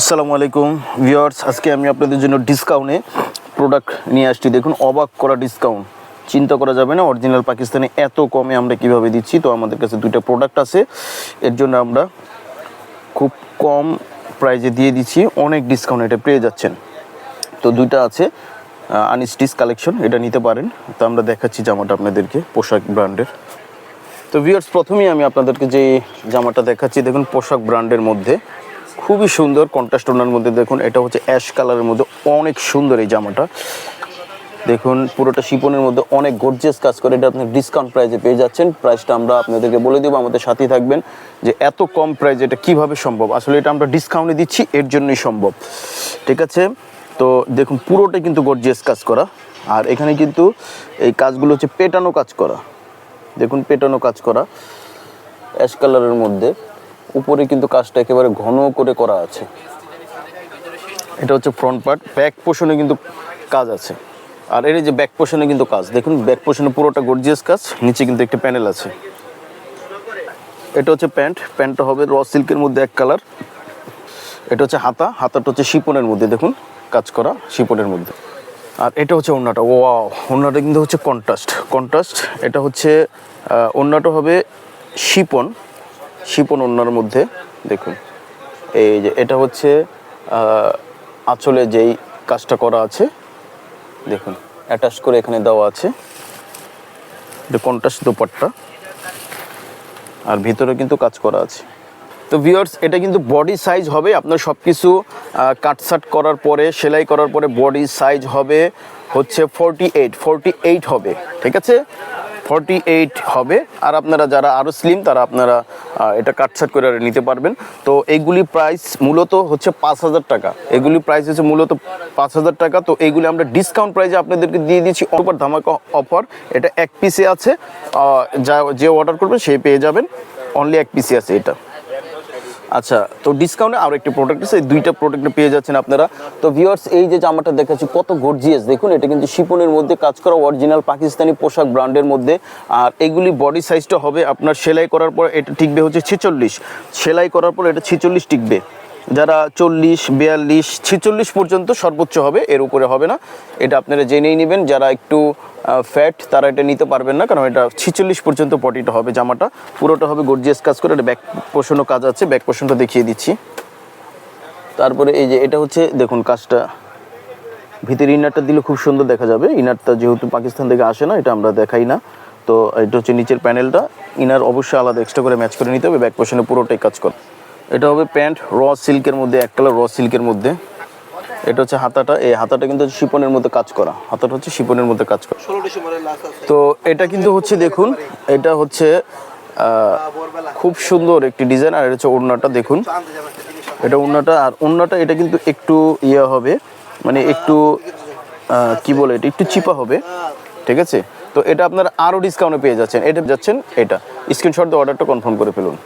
আসসালামু আলাইকুম ভিউয়ার্স, আজকে আমি আপনাদের জন্য ডিসকাউন্টে প্রোডাক্ট নিয়ে আসছি। দেখুন, অবাক করা ডিসকাউন্ট চিন্তা করা যাবে না অরিজিনাল পাকিস্তানে এত কমে আমরা কীভাবে দিচ্ছি? তো আমাদের কাছে দুইটা প্রোডাক্ট আছে। এর জন্য আমরা খুব কম প্রাইজে দিয়ে দিচ্ছি। অনেক ডিসকাউন্ট এটা পেয়ে যাচ্ছেন। তো দুইটা আছে আনস্টিচ কালেকশন এটা নিতে পারেন। তো আমরা দেখাচ্ছি জামাটা আপনাদেরকে, পোশাক ব্র্যান্ডের তো ভিউয়ার্স, প্রথমেই আমি আপনাদেরকে যে জামাটা দেখাচ্ছি, দেখুন, পোশাক ব্র্যান্ডের মধ্যে। খুবই সুন্দর কন্ট্রাস্ট ওনার মধ্যে দেখুন, এটা হচ্ছে অ্যাশ কালারের মধ্যে অনেক সুন্দর এই জামাটা। দেখুন, পুরোটা শিপনের মধ্যে অনেক গর্জিয়াস কাজ করে, এটা আপনি ডিসকাউন্ট প্রাইসে পেয়ে যাচ্ছেন। প্রাইসটা আমরা আপনাদেরকে বলে দেবো, আমাদের সাথেই থাকবেন যে এত কম প্রাইস এটা কীভাবে সম্ভব? আসলে এটা আমরা ডিসকাউন্টে দিচ্ছি, এর জন্যই সম্ভব। ঠিক আছে? তো দেখুন পুরোটা কিন্তু গর্জিয়াস কাজ করা। আর এখানে কিন্তু এই কাজগুলো হচ্ছে পেটানো কাজ করা। দেখুন, পেটানো কাজ করা অ্যাশ কালারের মধ্যে। উপরে কিন্তু কাজটা একেবারে ঘন করে করা আছে। এটা হচ্ছে ফ্রন্ট পার্ট ব্যাক পোর্শনে কিন্তু কাজ আছে। আর এর যে ব্যাক পোর্শনে কিন্তু কাজ, দেখুন ব্যাক পোর্শনে পুরোটা গর্জিয়াস কাজ, নিচে কিন্তু একটা প্যানেল আছে। এটা হচ্ছে প্যান্ট প্যান্টটা হবে র সিল্কের মধ্যে এক কালার এটা হচ্ছে হাতা, হাতাটা হচ্ছে শিপনের মধ্যে, দেখুন, কাজ করা শিপনের মধ্যে। আর এটা হচ্ছে ওড়নাটা ওয়াও ওড়নাটা কিন্তু হচ্ছে কন্ট্রাস্ট কন্ট্রাস্ট এটা হচ্ছে ওড়নাটা হবে শিপন শিপন ওড়নার মধ্যে, দেখুন। এই যে, এটা হচ্ছে আঁচলে যেই কাজটা করা আছে, দেখুন, অ্যাটাচ করে এখানে দেওয়া আছে। এটা কন্ট্রাস্ট দোপাট্টা, আর ভিতরে কিন্তু কাজ করা আছে। তো ভিউয়ার্স এটা কিন্তু বডি সাইজ হবে, আপনার সব কিছু কাটসাট করার পরে, সেলাই করার পরে বডি সাইজ হবে হচ্ছে ফোরটি এইট ফোরটি এইট হবে, ঠিক আছে? ফর্টি এইট হবে। আর আপনারা যারা আরও স্লিম তারা আপনারা এটা কাটছাট করে নিতে পারবেন। তো এইগুলি প্রাইস মূলত হচ্ছে পাঁচ হাজার টাকা। এগুলি প্রাইস হচ্ছে মূলত পাঁচ হাজার টাকা। তো এইগুলি আমরা ডিসকাউন্ট প্রাইসে আপনাদেরকে দিয়ে দিচ্ছি। অফার ধামাকা অফার এটা এক পিসে আছে। যা, যে অর্ডার করবেন, সে পেয়ে যাবেন। অনলি এক পিসে আছে এটা। আচ্ছা তো ডিসকাউন্টে আরও একটি প্রোডাক্ট আছে, এই দুইটা প্রোডাক্ট পেয়ে যাচ্ছেন আপনারা। তো ভিউয়ার্স এই যে জামাটা দেখাচ্ছি, কত গর্জিয়াস দেখুন, এটা কিন্তু শিপনের মধ্যে কাজ করা অরিজিনাল পাকিস্তানি পোশাক ব্র্যান্ডের মধ্যে। আর এগুলি বডি সাইজটা হবে আপনার সেলাই করার পর এটা টিকবে হচ্ছে ছেচল্লিশ। সেলাই করার পর এটা ছেচল্লিশ টিকবে। যারা চল্লিশ, বিয়াল্লিশ, ছেচল্লিশ পর্যন্ত সর্বোচ্চ হবে, এর উপরে হবে না। এটা আপনারা জেনেই নেবেন। যারা একটু ফ্যাট তারা এটা নিতে পারবেন না, কারণ এটা ছিচল্লিশ পর্যন্ত পটিটা হবে জামাটা। পুরোটা হবে গর্জিয়াস কাজ করে, এটা ব্যাক পোষণও কাজ আছে ব্যাক পোষণটা দেখিয়ে দিচ্ছি। তারপরে এই যে এটা হচ্ছে, দেখুন কাজটা। ভিতরে ইনারটা দিলে খুব সুন্দর দেখা যাবে। ইনারটা যেহেতু পাকিস্তান থেকে আসে না, এটা আমরা দেখাই না। তো এটা হচ্ছে নিচের প্যানেলটা ইনার অবশ্যই আলাদা এক্সট্রা করে ম্যাচ করে নিতে হবে ব্যাক পোষণে পুরোটাই কাজ করে। এটা হবে প্যান্ট র সিল্কের মধ্যে, এক কালার র সিল্কের মধ্যে। এটা হচ্ছে হাতাটা এই হাতাটা কিন্তু শিপনের মধ্যে কাজ করা। হাতাটা হচ্ছে শিপনের মধ্যে কাজ করা। তো এটা কিন্তু হচ্ছে দেখুন এটা হচ্ছে খুব সুন্দর একটি ডিজাইন আর এটা হচ্ছে ওড়নাটা দেখুন। এটা ওড়নাটা আর ওড়নাটা এটা কিন্তু একটু ইয়ে হবে মানে একটু কি বলে এটা একটু চিপা হবে ঠিক আছে? তো এটা আপনারা আরও ডিসকাউন্টে পেয়ে যাচ্ছেন। এটা যাচ্ছেন এটা। স্ক্রিনশট দিয়ে অর্ডারটা কনফার্ম করে ফেলুন।